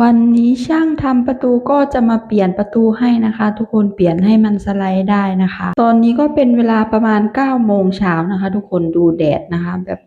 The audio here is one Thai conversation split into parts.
วันนี้ช่างทำประตูก็จะมาเปลี่ยนประตูให้นะคะ ทุกคนเปลี่ยนให้มันสไลด์ได้นะคะ ตอนนี้ก็เป็นเวลาประมาณ9โมงเช้านะคะ ทุกคนดูแดดนะคะ แบบ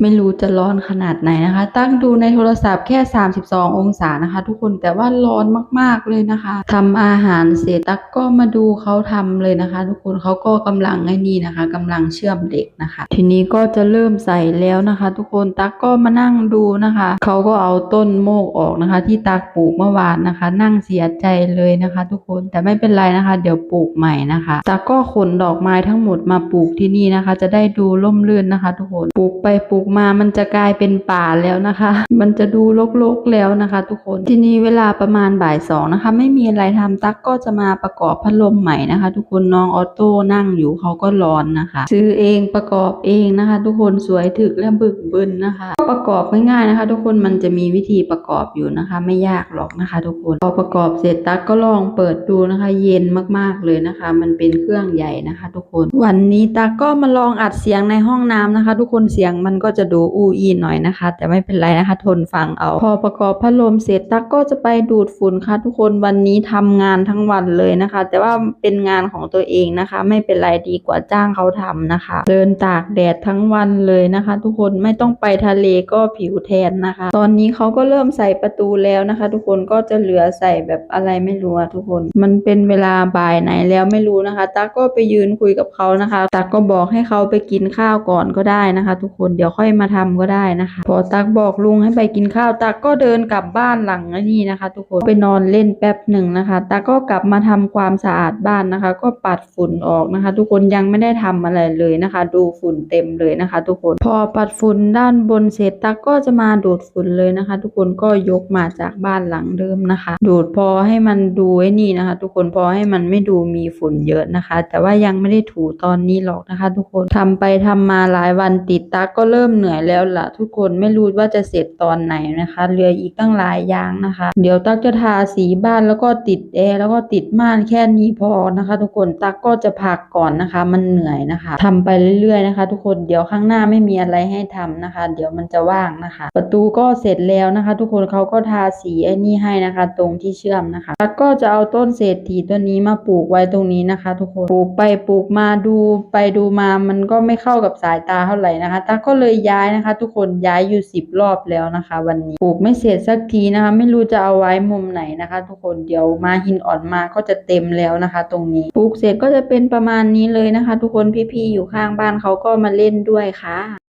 ไม่รู้จะร้อนขนาดไหนนะคะ ตั้งดูในโทรศัพท์แค่ 32 องศานะคะ ทุกคนแต่ว่าร้อนมากๆเลยนะคะทำอาหารเสร็จตักก็มาดูเขาทำเลยนะคะ ทุกคนเขาก็กำลังไอ้นี่นะคะกำลังเชื่อมเหล็กนะคะ ทีนี้ก็จะเริ่มใส่แล้วนะคะ ทุกคนตักก็มานั่งดูนะคะเขาก็เอาต้นโมกออกนะคะที่ตักปลูกเมื่อวานนะคะ นั่งเสียใจเลยนะคะ ทุกคนแต่ไม่เป็นไรนะคะ เดี๋ยวปลูกใหม่นะคะตักก็ขนดอกไม้ทั้งหมดมาปลูกที่นี่นะคะ จะได้ดูร่มรื่นนะคะ ทุกคนปลูกไปปลูกมามันจะกลายเป็นป่าแล้วนะคะ มันจะดูรกๆแล้วนะคะ ทุกคนที่นี้เวลาประมาณบ่ายสองนะคะ ไม่มีอะไรทำตักก็จะมาประกอบพัดลมใหม่นะคะ ทุกคนน้องออโต้นั่งอยู่เขาก็ร้อนนะคะ ซื้อเองประกอบเองนะคะ ทุกคนสวยถึกและบึกบึนนะคะ ประกอบง่ายๆนะคะ ทุกคนมันจะมีวิธีประกอบอยู่นะคะ ไม่ยากหรอกนะคะ ทุกคนพอประกอบเสร็จตักก็ลองเปิดดูนะคะ เย็นมากๆเลยนะคะ มันเป็นเครื่องใหญ่นะคะ ทุกคน วันนี้ตักก็มาลองอัดเสียงในห้องน้ำนะคะ ทุกคนเสียงมันก็จะดูอูอีหน่อยนะคะ แต่ไม่เป็นไรนะคะ ทนฟังเอา พอประกอบพัดลมเสร็จตักก็จะไปดูดฝุ่นค่ะ ทุกคนวันนี้ทำงานทั้งวันเลยนะคะ แต่ว่าเป็นงานของตัวเองนะคะ ไม่เป็นไรดีกว่าจ้างเขาทำนะคะ เดินตากแดดทั้งวันเลยนะคะ ทุกคนไม่ต้องไปทะเลก็ผิวแทนนะคะ ตอนนี้เขาก็เริ่มใส่ประตูแล้วนะคะ ทุกคนก็จะเหลือใส่แบบอะไรไม่รู้อะทุกคน มันเป็นเวลาบ่ายไหนแล้วไม่รู้นะคะตักก็ไปยืนคุยกับเขานะคะตักก็บอกให้เขาไปกินข้าวก่อนก็ได้นะคะ ทุกคนเดี๋ยวค่อยมาทำก็ได้นะคะ พอตักบอกลุงให้ไปกินข้าวตักก็เดินกลับบ้านหลังนี่นะคะ ทุกคนไปนอนเล่นแป๊บหนึ่งนะคะตักก็กลับมาทำความสะอาดบ้านนะคะ ก็ปัดฝุ่นออกนะคะ ทุกคนยังไม่ได้ทำอะไรเลยนะคะ ดูฝุ่นเต็มเลยนะคะ ทุกคนพอปัดฝุ่นด้านบนเสร็จตักก็จะมาดูดฝุ่นเลยนะคะ ทุกคนก็ยกมาจากบ้านหลังเดิมนะคะ ดูดพอให้มันดูไอ้นี่นะคะ ทุกคนพอให้มันไม่ดูมีฝุ่นเยอะนะคะ แต่ว่ายังไม่ได้ถูตอนนี้หรอกนะคะ ทุกคนทำไปทำมาหลายวันติดตักก็เริ่มเหนื่อยแล้วล่ะ ทุกคนไม่รู้ว่าจะเสร็จตอนไหนนะคะเหลืออีกตั้งหลายอย่างนะคะ เดี๋ยวตักจะทาสีบ้านแล้วก็ติดแอร์แล้วก็ติดม่านแค่นี้พอนะคะ ทุกคนตักก็จะพักก่อนนะคะ มันเหนื่อยนะคะทำไปเรื่อยๆนะคะ ทุกคนเดี๋ยวข้างหน้าไม่มีอะไรให้ทำนะคะ เดี๋ยวมันจะว่างนะคะ ประตูก็เสร็จแล้วนะคะ ทุกคนเขาก็ทาสีไอ้นี่ให้นะคะ ตรงที่เชื่อมนะคะตักก็จะเอาต้นเศรษฐีต้นนี้มาปลูกไว้ตรงนี้นะคะ ทุกคนปลูกไปปลูกมาดูไปดูมามันก็ไม่เข้ากับสายตาเท่าไหร่นะคะตักก็เลยย้ายนะคะ ทุกคนย้ายอยู่สิบรอบแล้วนะคะ วันนี้ปลูกไม่เสร็จสักทีนะคะ ไม่รู้จะเอาไว้มุมไหนนะคะ ทุกคนเดี๋ยวมาหินอ่อนมาก็จะเต็มแล้วนะคะ ตรงนี้ปลูกเสร็จก็จะเป็นประมาณนี้เลยนะคะ ทุกคนพี่ๆอยู่ข้างบ้านเขาก็มาเล่นด้วยค่ะ